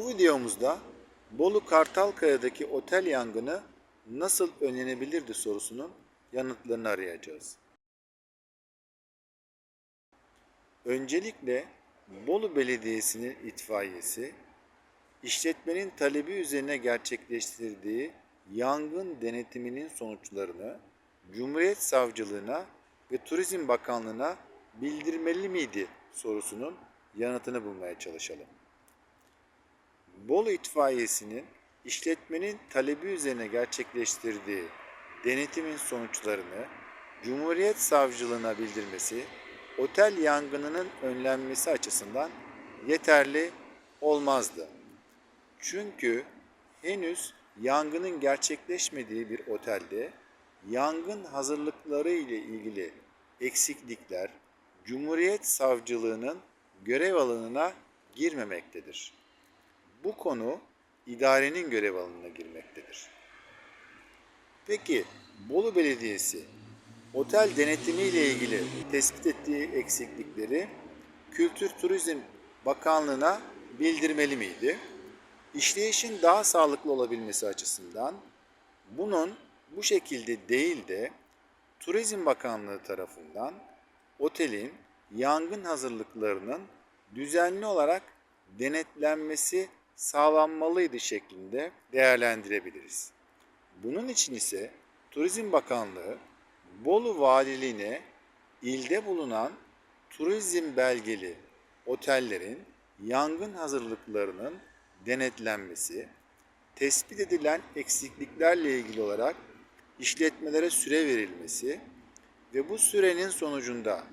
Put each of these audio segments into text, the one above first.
Bu videomuzda Bolu Kartalkaya'daki otel yangını nasıl önlenebilirdi sorusunun yanıtlarını arayacağız. Öncelikle Bolu Belediyesi'nin itfaiyesi işletmenin talebi üzerine gerçekleştirdiği yangın denetiminin sonuçlarını Cumhuriyet Savcılığına ve Turizm Bakanlığı'na bildirmeli miydi sorusunun yanıtını bulmaya çalışalım. Bolu itfaiyesinin işletmenin talebi üzerine gerçekleştirdiği denetimin sonuçlarını Cumhuriyet Savcılığına bildirmesi otel yangınının önlenmesi açısından yeterli olmazdı. Çünkü henüz yangının gerçekleşmediği bir otelde yangın hazırlıkları ile ilgili eksiklikler Cumhuriyet Savcılığının görev alanına girmemektedir. Bu konu idarenin görev alanına girmektedir. Peki Bolu Belediyesi otel denetimi ile ilgili tespit ettiği eksiklikleri Kültür Turizm Bakanlığı'na bildirmeli miydi? İşleyişin daha sağlıklı olabilmesi açısından bunun bu şekilde değil de Turizm Bakanlığı tarafından otelin yangın hazırlıklarının düzenli olarak denetlenmesi sağlanmalıydı şeklinde değerlendirebiliriz. Bunun için ise Turizm Bakanlığı Bolu Valiliğine ilde bulunan turizm belgeli otellerin yangın hazırlıklarının denetlenmesi, tespit edilen eksikliklerle ilgili olarak işletmelere süre verilmesi ve bu sürenin sonucunda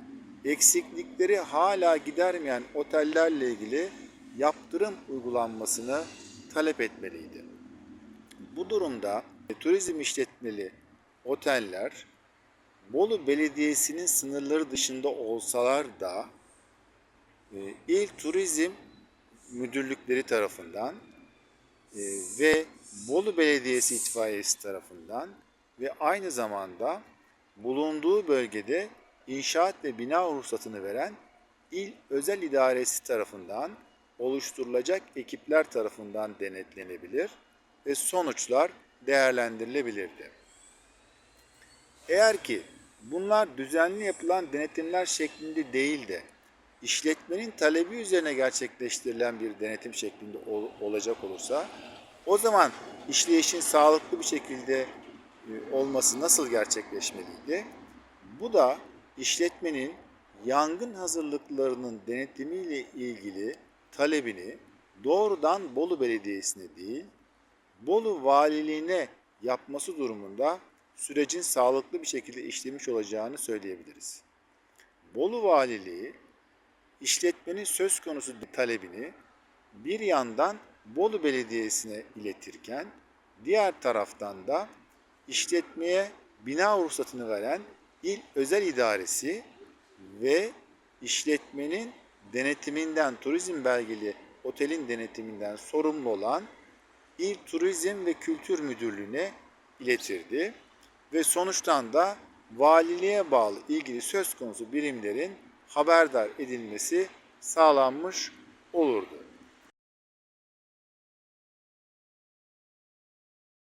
eksiklikleri hala gidermeyen otellerle ilgili yaptırım uygulanmasını talep etmeliydi. Bu durumda turizm işletmeli oteller Bolu Belediyesi'nin sınırları dışında olsalar da e, İl Turizm Müdürlükleri tarafından e, ve Bolu Belediyesi İtfaiyesi tarafından ve aynı zamanda bulunduğu bölgede inşaat ve bina ruhsatını veren İl Özel İdaresi tarafından oluşturulacak ekipler tarafından denetlenebilir ve sonuçlar değerlendirilebilirdi. Eğer ki bunlar düzenli yapılan denetimler şeklinde değil de işletmenin talebi üzerine gerçekleştirilen bir denetim şeklinde ol- olacak olursa o zaman işleyişin sağlıklı bir şekilde e, olması nasıl gerçekleşmeliydi? Bu da işletmenin yangın hazırlıklarının denetimiyle ilgili talebini doğrudan Bolu Belediyesi'ne değil, Bolu Valiliğine yapması durumunda sürecin sağlıklı bir şekilde işlemiş olacağını söyleyebiliriz. Bolu Valiliği işletmenin söz konusu talebini bir yandan Bolu Belediyesi'ne iletirken diğer taraftan da işletmeye bina ruhsatını veren İl Özel İdaresi ve işletmenin denetiminden, turizm belgeli otelin denetiminden sorumlu olan İl Turizm ve Kültür Müdürlüğü'ne iletirdi ve sonuçtan da valiliğe bağlı ilgili söz konusu birimlerin haberdar edilmesi sağlanmış olurdu.